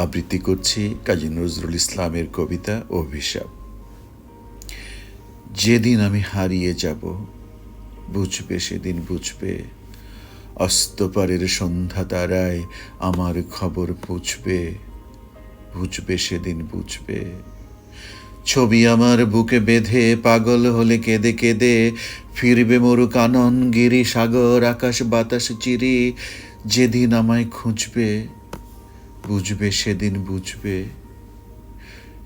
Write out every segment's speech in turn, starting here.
আবৃত্তি করছি কাজী নজরুল ইসলামের কবিতা অভিশাপ। যেদিন আমি হারিয়ে যাব, বুঝবে সেদিন বুঝবে। অস্তপারের সন্ধ্যা তারায় আমার খবর পুছবে, বুঝবে সেদিন বুঝবে। ছবি আমার বুকে বেঁধে পাগল হলে কেঁদে কেঁদে ফিরবে মরু কানন, গিরি সাগর, আকাশ বাতাস, চিরি। যেদিন আমায় খুঁজবে বুঝবে সেদিন বুঝবে।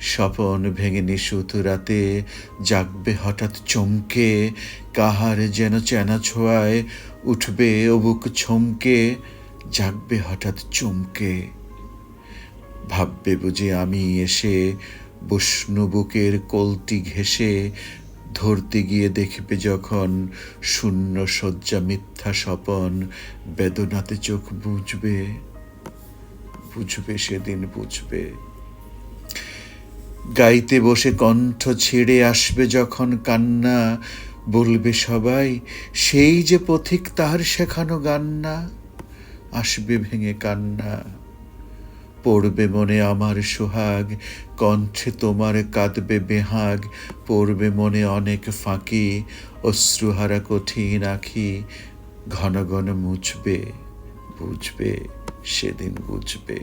স্বপন ভেঙে নিশুত রাতে জাগবে হঠাৎ চমকে, কাহার যেন চেনা ছোঁয়ায় উঠবে অবুক ছমকে, জাগবে হঠাৎ চমকে। ভাববে বুঝে আমি এসে বৈষ্ণবুকের কলটি ঘেসে ধরতে গিয়ে দেখবে যখন শূন্য শয্যা মিথ্যা স্বপন বেদনাতে চোখ বুঝবে বুঝবে, সেদিন বুঝবে। গাইতে বসে কণ্ঠ ছেড়ে আসবে যখন কান্না, বলবে সবাই, সেই যে পথিক তার শেখানো গান না আসবে ভেঙে কান্না। পড়বে মনে আমার সোহাগ, কণ্ঠে তোমার কাঁদবে বেহাগ। পড়বে মনে অনেক ফাঁকি, অশ্রুহারা কঠিন আখি, ঘন ঘন মুছবে, বুঝবে। সেদিন বুঝবে।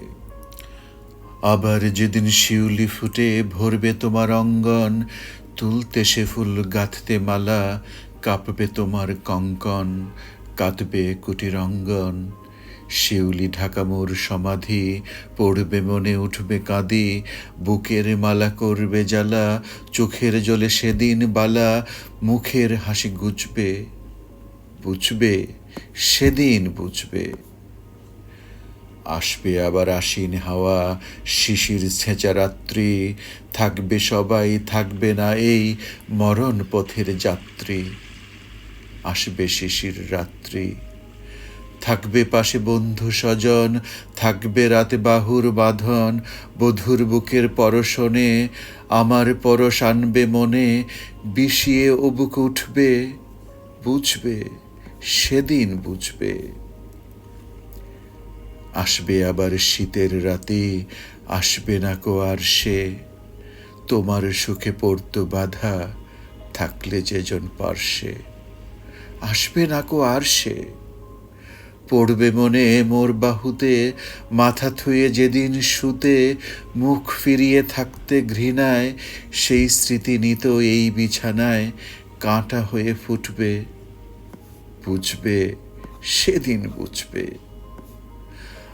আবার যেদিন শিউলি ফুটে ভরবে তোমার অঙ্গন, তুলতে সে ফুল গাঁথতে মালা, কাঁপবে তোমার কঙ্কন, কাঁদবে কুটির অঙ্গন শিউলি ঢাকা মোর সমাধি, পড়বে মনে উঠবে কাঁদি, বুকের মালা করবে জ্বালা, চোখের জলে সেদিন বালা, মুখের হাসি গুজবে। বুঝবে, সেদিন বুঝবে। আসবে আবার আশ্বিন হাওয়া, শিশির ছেঁচা রাত্রি, থাকবে সবাই, থাকবে না এই মরণ পথের যাত্রী। আসবে শিশির রাত্রি। থাকবে পাশে বন্ধু স্বজন, থাকবে রাতে বাহুর বাঁধন, বধুর বুকের পরশনে, আমার পরশ আনবে মনে, বিষিয়ে অবুক উঠবে, বুঝবে, সেদিন বুঝবে। আসবে আবার শীতের রাতে, আসবে না কো আর সে। তোমার সুখে পড়তো বাধা, থাকলে যেজন পার্শ্বে আসবে না কো আর সে। পড়বে মনে মোর বাহুতে, মাথা থুয়ে যেদিন শুতে, মুখ ফিরিয়ে থাকতে ঘৃণায়, সেই স্মৃতি নিত এই বিছানায়, কাঁটা হয়ে ফুটবে। বুঝবে, সেদিন বুঝবে।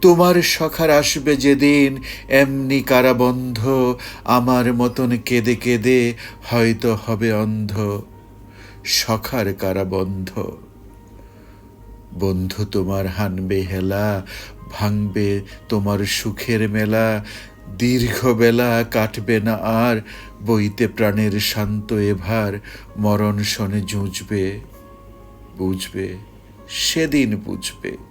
তোমার সখার আসবে যেদিন, এমনি কারাবন্ধ, আমার মতন কেঁদে কেঁদে হয়তো হবে অন্ধ। সখার কারাবন্ধ। বন্ধু তোমার হানবে হেলা, ভাঙবে তোমার সুখের মেলা দীর্ঘ বেলা কাটবে না আর, বইতে প্রাণের শান্ত এভার, মরণ শনে জুঁজবে, বুঝবে, সেদিন বুঝবে।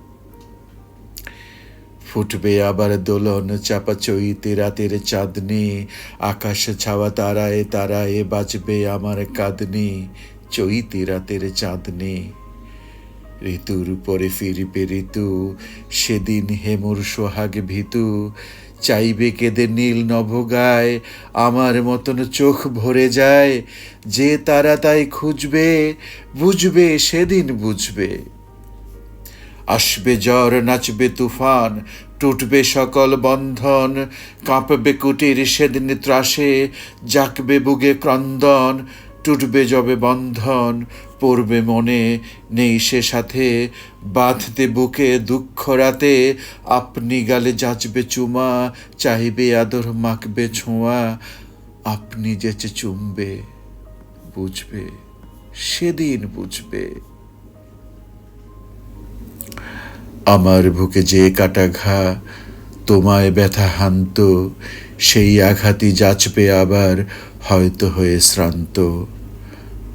ফুটবে আবার দোলন চাপা চৈতে রাতের চাঁদনি। আকাশ ছাওয়া তারায় তারায় বাজবে আমার কাঁদনি। চৈতি রাতের চাঁদনি। ঋতুর পরে ফিরবে ঋতু, সেদিন হেমুর সোহাগ ভীতু। চাইবে কেঁদে নীল নভগায়, আমার মতন চোখ ভরে যায়। যে তারা তাই খুঁজবে, বুঝবে, সেদিন বুঝবে। আসবে জ্বর, নাচবে তুফান, টুটবে সকল বন্ধন, কাঁপবে কুটির সেদিন ত্রাসে জাকবে বুগে ক্রন্দন, টুটবে যবে বন্ধন, পড়বে মনে নেই সে সাথে, বাঁধতে বুকে দুঃখ রাতে, আপনি গালে যাচবে চুমা চাইবে আদর মাখবে ছোঁয়া, আপনি যেচে চুমবে বুঝবে, সেদিন বুঝবে। আমার বুকে যে কাটা ঘা, তোমায় ব্যথা হান্ত, সেই আঘাতই যাচবে আবার, হয়তো হয়ে শ্রান্ত।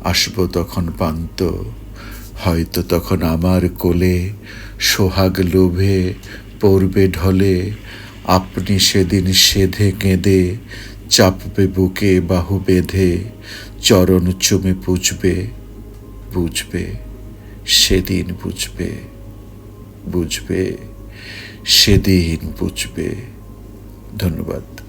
আসব তখন পান্ত, হয়তো তখন আমার কোলে, সোহাগ লোভে পড়বে ঢলে, আপনি সেদিন সেধে কেঁদে, চাপবে বুকে বাহু বেঁধে, চরণ চুমে পুজবে, বুঝবে, সেদিন বুঝবে। বুঝবে সেদিন বুঝবে। ধন্যবাদ।